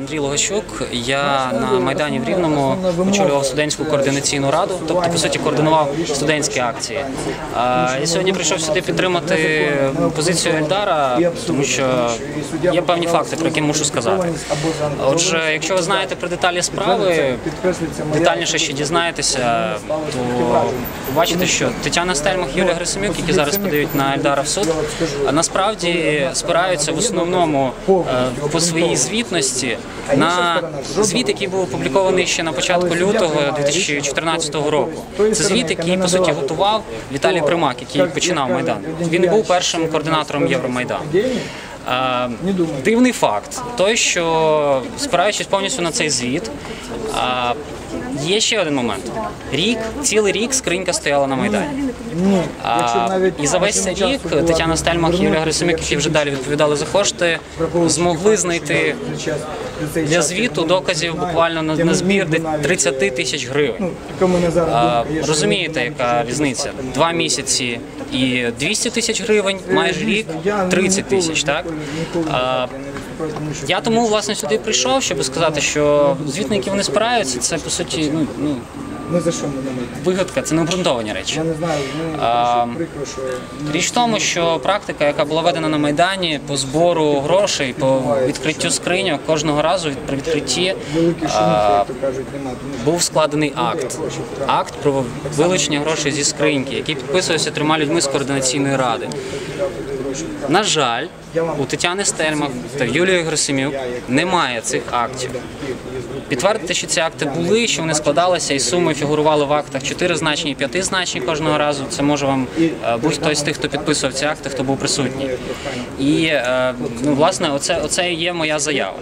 Андрій Логачук, я на Майдані в Рівному очолював студентську координаційну раду, тобто, по суті, координував студентські акції. Я сьогодні прийшов сюди підтримати позицію Ельдара, тому що є певні факти, про які мушу сказати. Отже, якщо ви знаєте про деталі справи, детальніше ще дізнаєтеся, то побачите, що Тетяна Стельмах, Юлія Грисимюк, які зараз подають на Ельдара в суд, насправді спираються в основному е, по своїй звітності на звіт, який був опублікований ще на початку лютого 2014 року. Це звіт, який по суті готував Віталій Примак, який починав майдан. Він був першим координатором Євромайдану. Е, Дивний факт, той, що спираючись повністю на цей звіт, е, є ще один момент. Рік, цілий рік скринька стояла на майдані. Ні, А, і за весь цей рік Тетяна Стельмах і Юлія Грисимюк, які вже далі відповідали за кошти, змогли знайти для звіту доказів буквально на, на збір не 30 тисяч гривень. Ну, А, Розумієте, яка різниця? Два місяці і 200 тисяч гривень, майже рік Я 30 тисяч, так? А, не Я тому власне сюди прийшов, щоб сказати, що звіт, на які вони спираються, це по суті ну, ну, Ми за що вигадка, це необґрунтовані речі. Я не знаю, ну, прикро, що... Річ в тому, що практика, яка була ведена на майдані по збору грошей, по відкриттю скриньок, кожного разу від- при відкритті а, був складений акт. Акт про вилучення грошей зі скриньки, який підписувався трьома людьми з координаційної ради. На жаль, у Тетяни Стельмах та Юлії Гросимюк немає цих актів. Підтвердити, що ці акти були, що вони складалися і суми фігурували в актах чотиризначні і п'ятизначні кожного разу. Це може вам е, будь-хто з тих, хто підписував ці акти, хто був присутній. І е, ну, власне, оце, оце і є моя заява.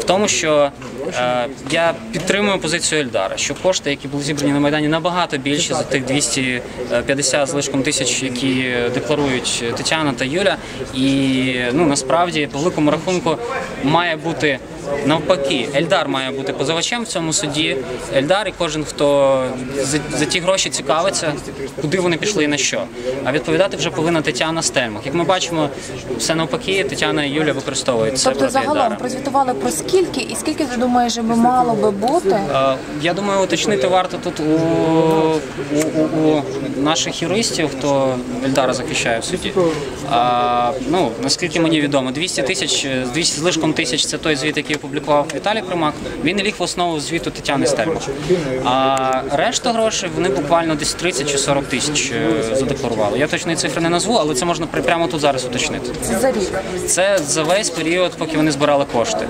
В тому, що е, я підтримую позицію Ельдара, що кошти, які були зібрані на Майдані, набагато більше за тих 250 з лишком тисяч, які декларують Тетяна та Юля. І ну насправді по великому рахунку має бути навпаки. Ельдар має бути позивачем в цьому суді. Ельдар і кожен, хто за, за ті гроші цікавиться, куди вони пішли і на що. А відповідати вже повинна Тетяна Стельмах. Як ми бачимо, все навпаки, Тетяна і Юля використовують це Тобто загалом Ельдара. прозвітували про скільки і скільки ти думаєш, би мало би бути? Я думаю, уточнити варто тут у, у, у, у наших юристів, хто Ельдара захищає в суді. А, ну, наскільки мені відомо, 200 тисяч, е, 200 з лишком тисяч це той звіт, який опублікував Віталій Примак. Він ліг в основу звіту Тетяни Стельмах. А решта грошей вони буквально десь 30 чи 40 тисяч е, задекларували. Я точної цифри не назву, але це можна прямо тут зараз уточнити. Це за рік. Це за весь період, поки вони збирали кошти.